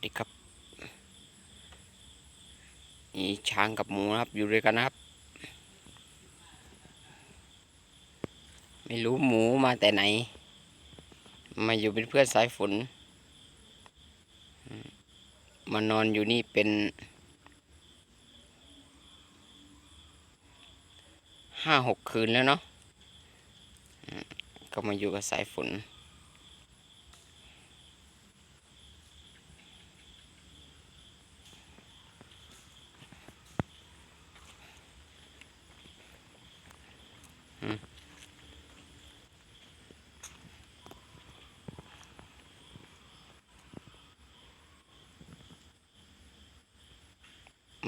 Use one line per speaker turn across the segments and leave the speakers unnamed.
วัสดีครับนี่ช้างกับหมูนะครับ อยู่ด้วยกันนะครับ ไม่รู้หมูมาแต่ไหน มาอยู่เป็นเพื่อนสายฝน มานอนอยู่นี่เป็นห้าหกคืนแล้วเนาะก็มาอยู่กับสายฝน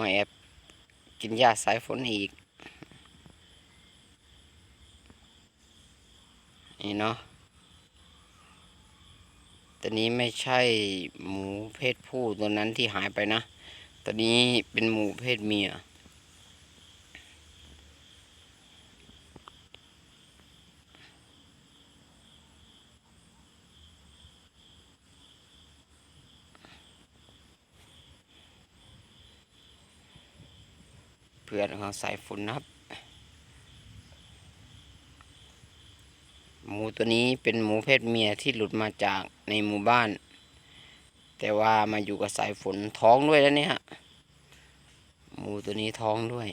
มาแอบกินหญ้าสายฝนอีก นี่เนาะตัวนี้ไม่ใช่หมูเพศผู้ตัวนั้นที่หายไปนะ ตัวนี้เป็นหมูเพศเมีย พื่อนของสายฝนนะครับ หมูตัวนี้เป็นหมูเพศเมียที่หลุดมาจากในหมู่บ้าน แต่ว่ามาอยู่กับสายฝนท้องด้วยแล้วเนี่ยหมูตัวนี้ท้องด้วย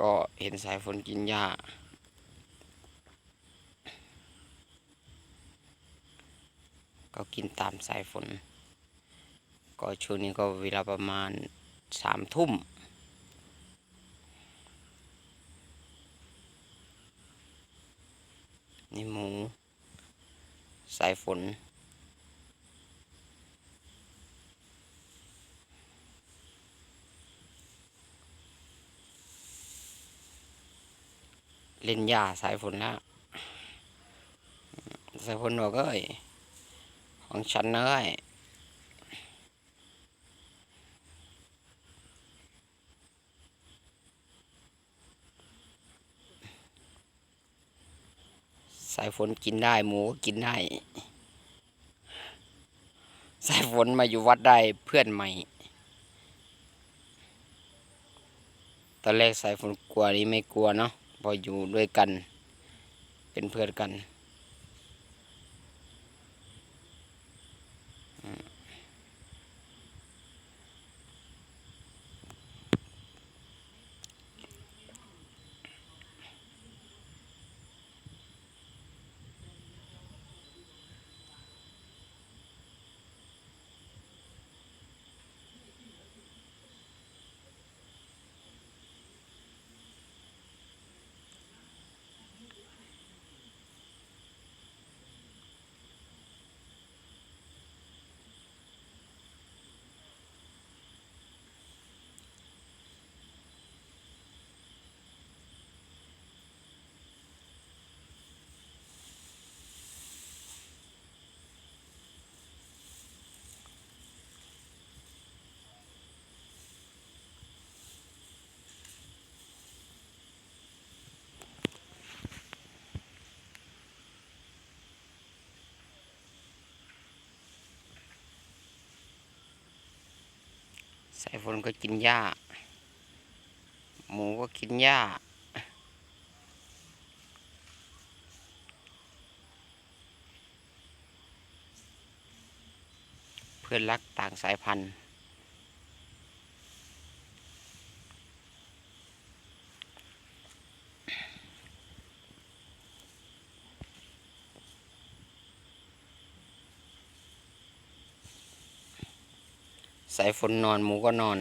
ก็เห็นสายฝนกินหญ้า ก็กินตามสายฝน ก็ช่วงนี้ก็เวลาประมาณสามทุ่มนี่หมู สายฝน เล่นหญ้าสายฝนแล้ว สายฝนบอกเอ้ย ของฉันเอ้ยสายฝนกินได้ หมูก็กินได้ สายฝนมาอยู่วัดได้เพื่อนใหม่ ตอนแรกสายฝนกลัวนี้ไม่กลัวเนาะ พออยู่ด้วยกัน เป็นเพื่อนกัน สายฝนก็กินหญ้า หมูก็กินหญ้า เพื่อนรักต่างสายพันธุ์ สายฝนนอนหมูก็นอน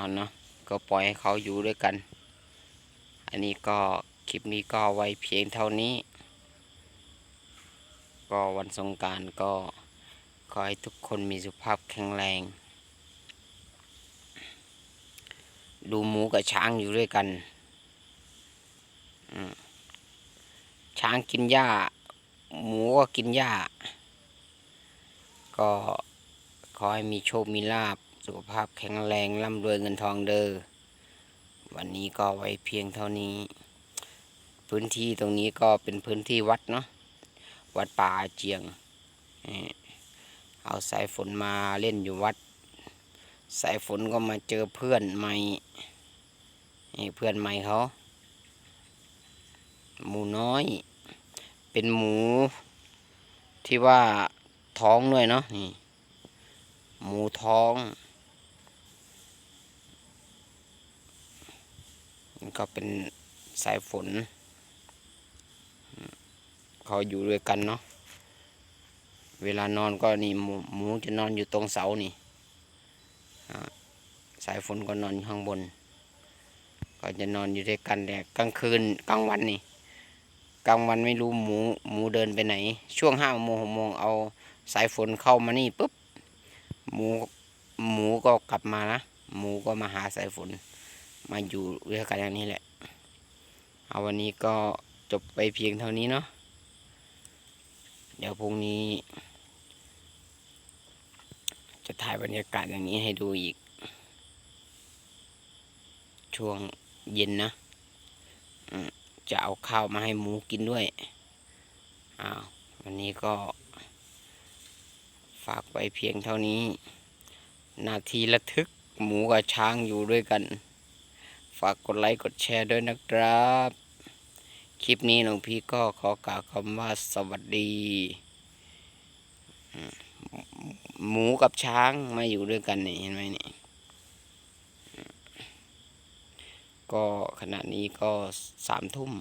เอาเนาะก็ปล่อยให้เขาอยู่ด้วยกัน อันนี้ก็คลิปนี้ก็ไว้เพียงเท่านี้ ก็วันสงการก็ขอให้ทุกคนมีสุขภาพแข็งแรง ดูหมูกับช้างอยู่ด้วยกันอืมช้างกินหญ้า หมูก็กินหญ้า ก็ขอให้มีโชค มีลาบ สุขภาพแข็งแรงร่ำรวยเงินทองเด้อวันนี้ก็ไว้เพียงเท่านี้ พื้นที่ตรงนี้ก็เป็นพื้นที่วัดเนาะวัดป่าเจียง เอาสายฝนมาเล่นอยู่วัด สายฝนก็มาเจอเพื่อนใหม่เพื่อนใหม่เขา หมูน้อย เป็นหมูที่ว่าท้องด้วยเนาะนี่หมูท้อง นี่ก็เป็นสายฝน เขาอยู่ด้วยกันเนาะเวลานอนก็นี่หมูหมูจะนอนอยู่ตรงเสานี่สายฝนก็นอนข้างบน ก็จะนอนอยู่ด้วยกันแต่กลางคืนกลางวันนี่กลางวันไม่รู้หมูหมูเดินไปไหน ช่วงห้าโมงหกโมงเอาสายฝนเข้ามานี่ปุ๊บหมูหมูก็กลับมานะหมูก็มาหาสายฝน มาอยู่ด้วยกันอย่างนี้แหละ เอาวันนี้ก็จบไปเพียงเท่านี้เนาะเดี๋ยวพรุ่งนี้ จะถ่ายบรรยากาศอย่างนี้ให้ดูอีก ช่วงเย็นนะจะเอาข้าวมาให้หมูกินด้วยอ้าววันนี้ก็ ฝากไว้เพียงเท่านี้ นาทีระทึกหมูกับช้างอยู่ด้วยกัน ฝากกดไลค์กดแชร์ด้วยนะครับ คลิปนี้หลวงพี่ก็ขอกล่าวคำว่าสวัสดี หมูกับช้างมาอยู่ด้วยกันนี่เห็นไหมนี่ก็ขณะนี้ก็สามทุ่ม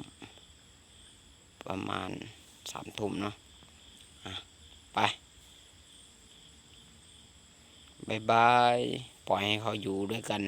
ประมาณสามทุ่มเนาะะไปบายบาย ปล่อยให้เขาอยู่ด้วยกัน